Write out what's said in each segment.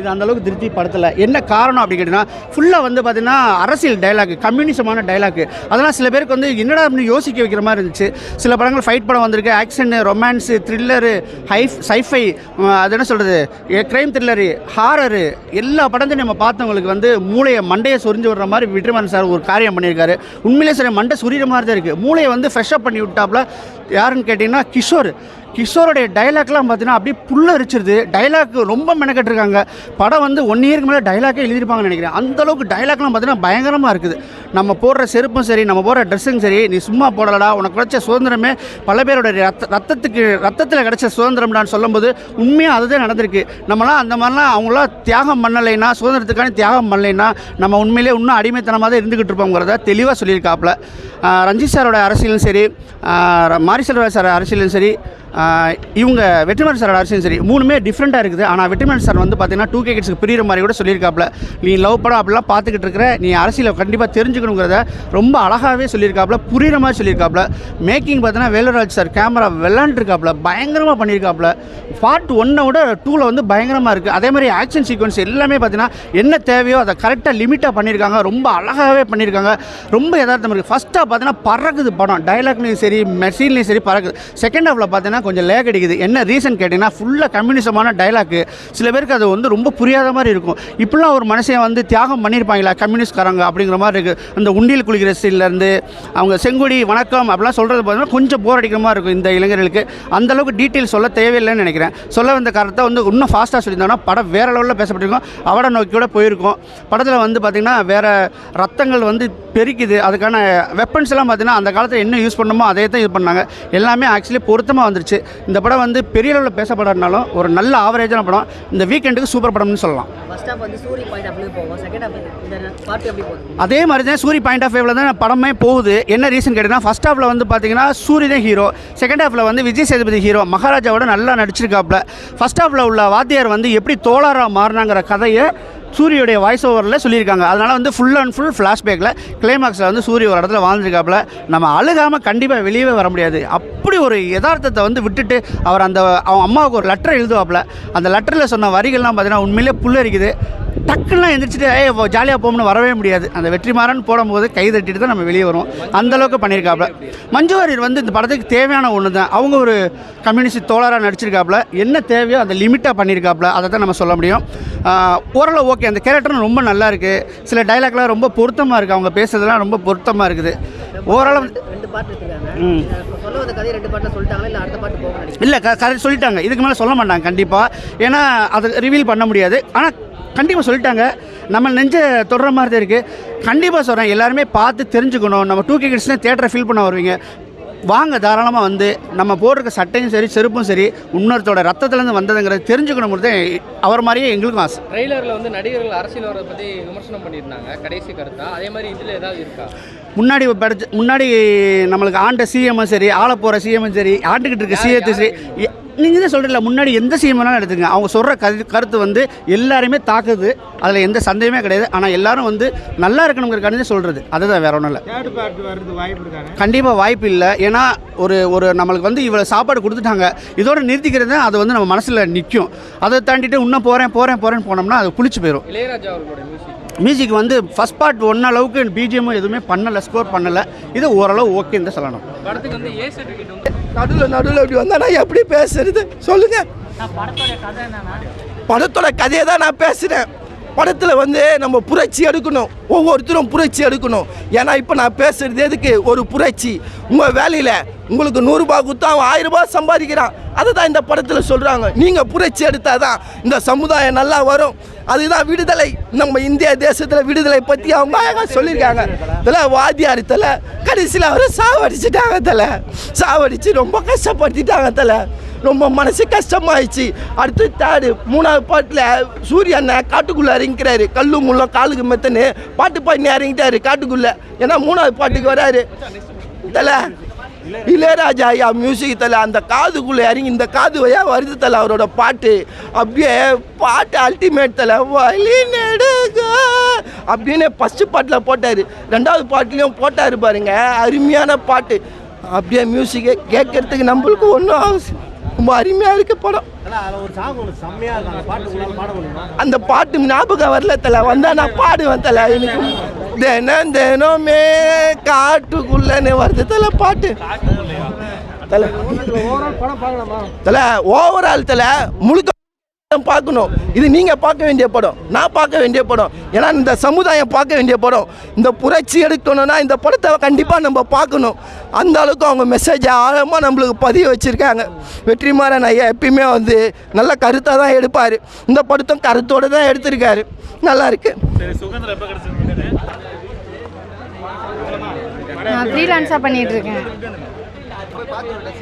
இது அந்தளவுக்கு திருப்தி படுத்தலை. என்ன காரணம் அப்படி கேட்டிங்கன்னா ஃபுல்லாக வந்து பார்த்திங்கன்னா அரசியல் டைலாக் கம்யூனிசமான டைலாக் அதெல்லாம் சில பேருக்கு வந்து என்னடா அப்படின்னு யோசிக்க வைக்கிற மாதிரி இருந்துச்சு. சில படங்கள் ஃபைட் படம் வந்திருக்கு. ஆக்ஷன் ரொமான்ஸு த்ரில்லரு ஹை சைஃபை அது என்ன சொல்கிறது க்ரைம் த்ரில்லரு ஹாரரு எல்லா படத்தையும் நம்ம பார்த்தவங்களுக்கு வந்து மூளையை மண்டையை சொரிஞ்சு விடுற மாதிரி விக்ரமன் சார் ஒரு காரியம் பண்ணியிருக்காரு. உண்மையிலே சரி மண்டை சுரிகிற மாதிரி தான் இருக்குது மூளையை வந்து ஃப்ரெஷ்ஷப் பண்ணி விட்டாப்புல யாருன்னு கேட்டிங்கன்னா கிஷோர். கிஷோருடைய டைலாக்லாம் பார்த்தீங்கன்னா அப்படியே புல்ல அரிச்சிருது டைலாக் ரொம்ப மெனக்கெட்டுருக்காங்க. படம் வந்து ஒன் இயருக்கு மேலே டைலாக்கே எழுதியிருப்பாங்கன்னு நினைக்கிறேன். அந்தளவுக்கு டைலாக்லாம் பார்த்தீங்கன்னா பயங்கரமாக இருக்குது. நம்ம போடுற செருப்பும் சரி நம்ம போடுற ட்ரெஸ்ஸும் சரி நீ சும்மா போடலடா உனக்கு கிடைச்ச சுதந்திரமே பல பேரோட ரத்த ரத்தத்துக்கு ரத்தத்தில் கிடைச்ச சுதந்திரம்டான்னு சொல்லும்போது உண்மையாக அதுதான் நடந்திருக்கு. நம்மளாம் அந்த மாதிரிலாம் அவங்களாம் தியாகம் பண்ணலைன்னா சுதந்திரத்துக்கான தியாகம் பண்ணலைன்னா நம்ம உண்மையிலே இன்னும் அடிமைத்தனமாக தான் இருந்துக்கிட்டு இருப்போங்கிறத தெளிவாக சொல்லியிருக்காப்புல ரஞ்சித் சாரோட அரசியலும் சரி மாரிசெல்வராஜ் சார் அரசியலும் சரி இவங்க வெற்றிமாறன் சார் அரசியும் சரி மூணுமே டிஃப்ரெண்ட்டாக இருக்குது. ஆனால் வெற்றிமாறன் சார் வந்து பார்த்தீங்கன்னா டூ கே கிட்ஸ்க்கு பிரியிற மாதிரி கூட சொல்லியிருக்காப்புல. நீ லவ் படம் அப்படிலாம் பார்த்துக்கிட்டு இருக்கிற நீ அரசியலை கண்டிப்பாக தெரிஞ்சுக்கணுங்கிறத ரொம்ப அழகாகவே சொல்லியிருக்காப்புல புரியுற மாதிரி சொல்லியிருக்காப்புல. மேக்கிங் பார்த்தீங்கன்னா வேலுராஜ் சார் கேமரா விளாண்டுருக்காப்புல பயங்கரமாக பண்ணியிருக்காப்புல. பார்ட் ஒன்னை விட டூவில் வந்து பயங்கரமாக இருக்குது அதே மாதிரி ஆக்ஷன் சீக்வன்ஸ் எல்லாமே பார்த்தீங்கன்னா என்ன தேவையோ அதை கரெக்டாக லிமிட்டாக பண்ணியிருக்காங்க. ரொம்ப அழகாகவே பண்ணியிருக்காங்க. ரொம்ப யதார்த்தம் இருக்குது ஃபஸ்ட்டாக பார்த்தீங்கன்னா பறக்குது படம். டைலாக்லேயும் சரி மெஷின்லேயும் சரி பறக்குது. செகண்ட் ஹாஃபில் பார்த்தீங்கன்னா கொஞ்சம் லேக் அடிக்குது. என்ன ரீசன் கேட்டிங்கன்னா ஃபுல்லாக கம்யூனிசமான டைலாக்கு சில பேருக்கு அது வந்து ரொம்ப புரியாத மாதிரி இருக்கும். இப்படிலாம் ஒரு மனுஷன் வந்து தியாகம் பண்ணியிருப்பாங்களா கம்யூனிஸ்ட்காரங்க அப்படிங்கிற மாதிரி இருக்குது அந்த உண்டியல் குளிக்கிற சீன்லேருந்து அவங்க செங்கொடி வணக்கம் அப்படிலாம் சொல்கிறது பார்த்தீங்கன்னா கொஞ்சம் போர் அடிக்கிற மாதிரி இருக்கும் இந்த இளைஞர்களுக்கு. அந்த அளவுக்கு டீட்டெயில் சொல்ல தேவையில்லைன்னு நினைக்கிறேன். சொல்ல வந்த காரணத்தை வந்து இன்னும் ஃபாஸ்ட்டாக சொல்லியிருந்தாங்கன்னா படம் வேறு லெவலில் பேசப்பட்டிருக்கோம். அவட நோக்கி கூட போயிருக்கோம். படத்தில் வந்து பார்த்திங்கன்னா வேறு ரத்தங்கள் வந்து பெருக்குது. அதுக்கான வெப்பன்ஸ் எல்லாம் பார்த்தீங்கன்னா அந்த காலத்தில் என்ன யூஸ் பண்ணணுமோ அதே தான் இது பண்ணாங்க. எல்லாமே ஆக்சுவலி பொருத்தமாக வந்துருச்சு. இந்த படம் வந்து பெரிய அளவில் பேசப்படாதனாலும் ஒரு நல்ல ஆவரேஜான படம். இந்த வீக்கெண்டுக்கு சூப்பர் படம்னு சொல்லலாம். ஃபர்ஸ்ட் அதே மாதிரி தான் சூரி பாயிண்ட் ஆஃப் வியூவில் தான் படமே போகுது. என்ன ரீசன் கேட்டிங்கன்னா ஃபஸ்ட் ஹாஃபில் வந்து பார்த்தீங்கன்னா சூரி தான் ஹீரோ செகண்ட் ஹாஃபில் வந்து விஜய் சேதுபதி ஹீரோ மகாராஜாவோட நல்லா நடிச்சிருக்காப்புல ஃபஸ்ட் ஹாஃபில் உள்ள வாத்தியார் வந்து எப்படி தோழராக மாறினாங்கிற கதையை சூரியோடைய வாய்ஸ் ஓவரில் சொல்லியிருக்காங்க. அதனால் வந்து ஃபுல் அண்ட் ஃபுல் ஃப்ளாஷ்பேக்கில் கிளைமேக்ஸில் வந்து சூரிய ஒரு இடத்துல வாழ்ந்துருக்காப்புல. நம்ம அழுகாமல் கண்டிப்பாக வெளியவே வர முடியாது. அப்படி ஒரு யதார்த்தத்தை வந்து விட்டுட்டு அவர் அந்த அவன் அம்மாவுக்கு ஒரு லெட்டர் எழுதுவாப்புல. அந்த லெட்டரில் சொன்ன வரிகள்லாம் பார்த்தீங்கன்னா உண்மையிலே புல்லரிக்குது. டக்குலாம் எந்திரிச்சிட்டு ஏ ஜாலியாக போகணும்னு வரவே முடியாது. அந்த வெற்றிமாறன் போடும்போது கை தட்டிட்டு தான் நம்ம வெளியே வரும் அந்த அளவுக்கு பண்ணியிருக்காப்புல மஞ்சு வாரியர் வந்து இந்த படத்துக்கு தேவையான ஒன்று தான் அவங்க ஒரு கம்யூனிஸ்ட் தோழராக நடிச்சிருக்காப்புல என்ன தேவையோ அந்த லிமிட்டாக பண்ணியிருக்காப்புல அதை தான் நம்ம சொல்ல முடியும். ஓரளவு ஓகே. அந்த கேரக்டரும் ரொம்ப நல்லா இருக்குது சில டைலாக்லாம் ரொம்ப பொருத்தமாக இருக்குது அவங்க பேசுறதுலாம் ரொம்ப பொருத்தமாக இருக்குது. ஓரளவு இல்லை அடுத்த பாட்டு போக நினைக்கிறேன் இல்லை க கரெக்ட் சொல்லிட்டாங்க. இதுக்கு மேலே சொல்ல மாட்டாங்க. கண்டிப்பாக ஏன்னா அதை ரிவீல் பண்ண முடியாது. ஆனால் கண்டிப்பாக சொல்லிட்டாங்க. நம்ம நெஞ்ச தொடுற மாதிரி தான் இருக்குது கண்டிப்பாக சொல்கிறேன் எல்லாருமே பார்த்து தெரிஞ்சுக்கணும். நம்ம டூ கே கிட்ஸ்னே தேட்டரை ஃபீல் பண்ண வருவீங்க. வாங்க தாராளமாக வந்து நம்ம போட்டிருக்க சட்டையும் சரி செருப்பும் சரி இன்னொருத்தோட ரத்தத்துலேருந்து வந்ததுங்கிறத தெரிஞ்சுக்கணுங்கிறது அவர் மாதிரியே எங்களுக்கும் ஆசை. ட்ரெய்லரில் வந்து நடிகர்கள் அரசியல் வரதை பற்றி விமர்சனம் பண்ணியிருந்தாங்க. கடைசி கருத்தா? அதே மாதிரி இதில் ஏதாவது இருக்கா? முன்னாடி படிச்சு முன்னாடி நம்மளுக்கு ஆண்ட சிஎம்மும் சரி ஆள போகிற சிஎம்மும் சரி ஆண்டுக்கிட்டு இருக்க சிஎத்தும் சரி நீங்கள் தான் சொல்கிறீங்களா முன்னாடி எந்த சிஎம் வேணாலும் எடுத்துங்க அவங்க சொல்கிற கரு கருத்து வந்து எல்லாருமே தாக்குது. அதில் எந்த சந்தேகமே கிடையாது. ஆனால் எல்லாரும் வந்து நல்லா இருக்கணுங்கிறக்காண்டி சொல்கிறது அதுதான் வேற ஒன்றும் இல்லை. கண்டிப்பாக வாய்ப்பு இல்லை. ஏன்னா ஒரு ஒரு நம்மளுக்கு வந்து இவ்வளோ சாப்பாடு கொடுத்துட்டாங்க. இதோட நிறுத்திக்கிறது தான் அது வந்து நம்ம மனசில் நிற்கும் அதை தாண்டிட்டு இன்னும் போகிறேன் போகிறேன் போகிறேன்னு போனோம்னா அது புளிச்சு போயிடும் மியூசிக் வந்து ஃபஸ்ட் பார்ட் ஒன் அளவுக்கு பிஜிஎம்மும் எதுவுமே பண்ணலை. ஸ்கோர் பண்ணலை. இது ஓரளவு ஓகேன்னு தான் சொல்லணும். படத்துக்கு வந்து ஏ சர்டிஃபிகேட் வந்து நடுவில் நடுவில் இப்படி வந்தா நான் எப்படி பேசுறது? சொல்லுங்க. படத்தோட கதையை தான் நான் பேசுகிறேன் படத்தில் வந்து நம்ம புரட்சி எடுக்கணும். ஒவ்வொருத்தரும் புரட்சி எடுக்கணும். ஏன்னா இப்போ நான் பேசுறது எதுக்கு? ஒரு புரட்சி. உங்கள் வேலையில் உங்களுக்கு நூறுரூபா கொடுத்தா அவன் ஆயிரம் ரூபாய் சம்பாதிக்கிறான். அதை தான் இந்த படத்தில் சொல்கிறாங்க நீங்கள் புரட்சி எடுத்தால் தான் இந்த சமுதாயம் நல்லா வரும். அதுதான் விடுதலை. நம்ம இந்திய தேசத்தில் விடுதலை பற்றி அவங்க அழகாக சொல்லியிருக்காங்க. இதில் வாத்தியார் தலை கடைசியில் அவரை சாவடிச்சிட்டாங்க தலை. சாவடிச்சு ரொம்ப கஷ்டப்படுத்திட்டாங்க தலை. ரொம்ப மனசு கஷ்டமாயிடுச்சு. அடுத்து தேர்டு மூணாவது பாட்டில் சூரிய அண்ணன் காட்டுக்குள்ளே இறங்கிக்கிறாரு. கல்லு முள்ள காலுக்கு மெத்தன்னு பாட்டு பாடி இறங்கிட்டாரு காட்டுக்குள்ளே. ஏன்னா மூணாவது பாட்டுக்கு வராரு. தலை. இளையராஜா ஐயா மியூசிக் தலை அந்த காதுக்குள்ளே இறங்கி இந்த காது வழியா வருது தலை அவரோட பாட்டு. அப்படியே பாட்டு அல்டிமேட் தலை வழி நெடுக அப்படின்னு ஃபஸ்ட்டு பாட்டில் போட்டார். ரெண்டாவது பாட்டுலேயும் போட்டார் பாருங்க அருமையான பாட்டு. அப்படியே மியூசிக்கை கேட்கறதுக்கு நம்மளுக்கு ஒன்றும் அவசியம் ரொம்ப அருமையாக இருக்கு படம். அந்த பாட்டு ஞாபகம் வரல தல வந்தா நான் பாடுவேன் தல எனக்கு தினம் தினமே காட்டுக்குள்ளே வருது. தலை பாட்டு. தல. தலை ஓவரால் தலை முழுக்க பார்க்கணும். இது நீங்கள் பார்க்க வேண்டிய படம். நான் பார்க்க வேண்டிய படம். ஏன்னா இந்த சமுதாயம் பார்க்க வேண்டிய படம். இந்த புரட்சி எடுக்கணும்னா இந்த படத்தை கண்டிப்பாக நம்ம பார்க்கணும். அந்த அளவுக்கு அவங்க மெசேஜை ஆழமாக நம்மளுக்கு பதிய வச்சுருக்காங்க. வெற்றிமாறன் ஐயா எப்பயுமே வந்து நல்ல கருத்தாக தான் எடுப்பார். இந்த படத்தும் கருத்தோடு தான் எடுத்திருக்காரு. நல்லா இருக்கு. நான் ஃப்ரீலான்ஸாக பண்ணிட்டு இருக்கேன்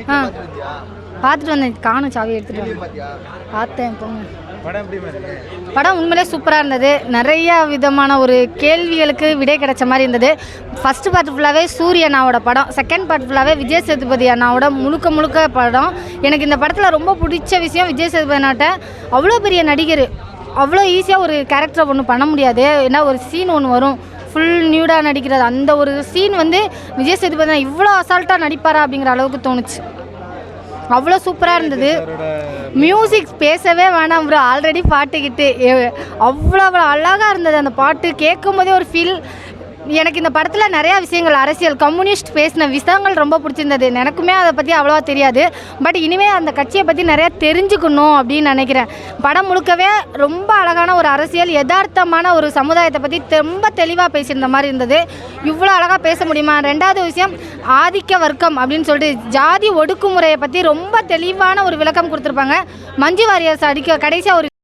ஆ. பார்த்துட்டு வந்தேன். காணும் சாவி எடுத்துட்டு வந்தேன். பார்த்தேன் போங்க. படம் உண்மையிலே சூப்பராக இருந்தது. நிறைய விதமான ஒரு கேள்விகளுக்கு விடை கிடைச்ச மாதிரி இருந்தது. ஃபஸ்ட்டு பார்ட் ஃபுல்லாகவே சூரிய அண்ணாவோட படம். செகண்ட் பார்ட் ஃபுல்லாகவே விஜய் சேதுபதி அண்ணாவோட முழுக்க முழுக்க படம். எனக்கு இந்த படத்தில் ரொம்ப பிடிச்ச விஷயம் விஜய் சேதுபதி அண்ணாட்ட அவ்வளோ பெரிய நடிகர். அவ்வளோ ஈஸியாக ஒரு கேரக்டரை ஒன்றும் பண்ண முடியாது. ஏன்னா ஒரு சீன் ஒன்று வரும். ஃபுல் நியூடாக நடிக்கிறது. அந்த ஒரு சீன் வந்து விஜய் சேதுபதி இவ்வளோ அசால்ட்டாக நடிப்பாரா அப்படிங்கிற அளவுக்கு தோணுச்சு. அவ்வளோ சூப்பராக இருந்தது. மியூசிக் பேசவே வேணாம் ப்ரோ ஆல்ரெடி பாட்டுக்கிட்டு அவ்வளோ அவ்வளோ அழகாக இருந்தது அந்த பாட்டு. கேட்கும் போதே ஒரு ஃபீல் எனக்கு இந்த படத்தில் நிறையா விஷயங்கள் அரசியல் கம்யூனிஸ்ட் பேசின விஷயங்கள் ரொம்ப பிடிச்சிருந்தது. எனக்குமே அதை பற்றி அவ்வளோவா தெரியாது. பட் இனிமேல் அந்த கட்சியை பற்றி நிறையா தெரிஞ்சுக்கணும் அப்படின்னு நினைக்கிறேன். படம் முழுக்கவே ரொம்ப அழகான ஒரு அரசியல் யதார்த்தமான ஒரு சமுதாயத்தை பற்றி ரொம்ப தெளிவாக பேசியிருந்த மாதிரி இருந்தது. இவ்வளோ அழகாக பேச முடியுமா? ரெண்டாவது விஷயம் ஆதிக்க வர்க்கம் அப்படின்னு சொல்லிட்டு ஜாதி ஒடுக்குமுறையை பற்றி ரொம்ப தெளிவான ஒரு விளக்கம் கொடுத்துருப்பாங்க. மஞ்சு வாரியர்ஸ் அடிக்க கடைசியாக ஒரு